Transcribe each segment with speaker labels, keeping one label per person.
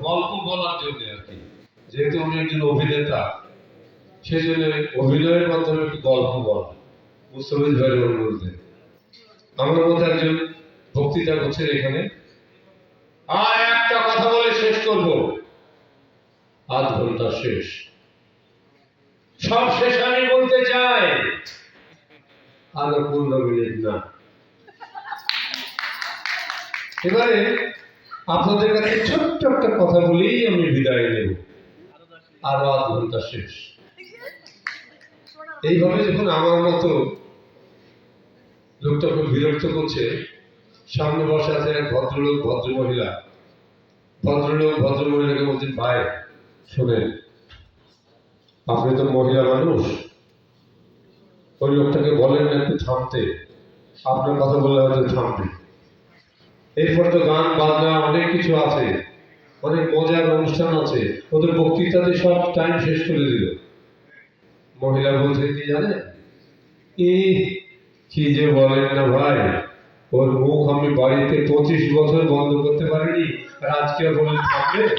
Speaker 1: গল্প বলার জন্য আর কি। যেহেতু উনি একজন অভিনেতা, সেজন্য অভিনয়ের মাধ্যমে একটু গল্প বলা। মুস্তফিজ ভাইয়ের অনুরোধে। আমার মতো একজন বক্তৃতা করছেন এখানে। আর একটা কথা বলে শেষ করব। আধ ঘণ্টা শেষ। সব শেষ আমি বলতে চাই। আরও পনেরো মিনিট না। এবারে আপনাদের কাছে ছোট্ট একটা কথা বলেই আমি বিদায় নেব। আরও আধ ঘণ্টা শেষ। এইভাবে যখন আমার মতো লোকটাকে বিরক্ত করছে, সামনে বসে আছে এক ভদ্রলোক ভদ্র মহিলা ভদ্রলোক ভদ্র মহিলাকে বলছেন, ভাই, শোনেন, আপনি তো মহিলা মানুষ। ওই লোকটাকে বলেন একটু থামতে। আপনার কথা বললে হয়তো থামবে। এরপর তো গান, বাজনা, অনেক কিছু আছে। অনেক মজার অনুষ্ঠান আছে। ওদের বক্তৃতাতে সব টাইম শেষ করে দিল। মহিলা বলছে, কি জানে ই কি যে বলেন না ভাই। ওর মুখ আমি বাড়িতে পঁচিশ বছর বন্ধ করতে পারিনি। আর আজকে বলেন, থাকবে?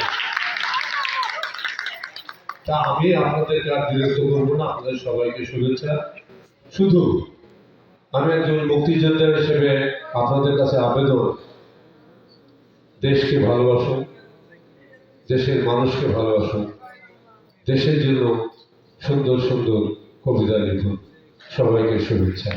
Speaker 1: তা আমি আর বিরক্ত করব না। আপনাদের সবাইকে শুভেচ্ছা। শুধু আমি একজন মুক্তিযোদ্ধা হিসেবে আপনাদের কাছে আবেদন। দেশকে ভালোবাসুন দেশের মানুষকে ভালোবাসুন দেশের জন্য সুন্দর সুন্দর কবিতা লিখুন। সবাইকে শুভেচ্ছা।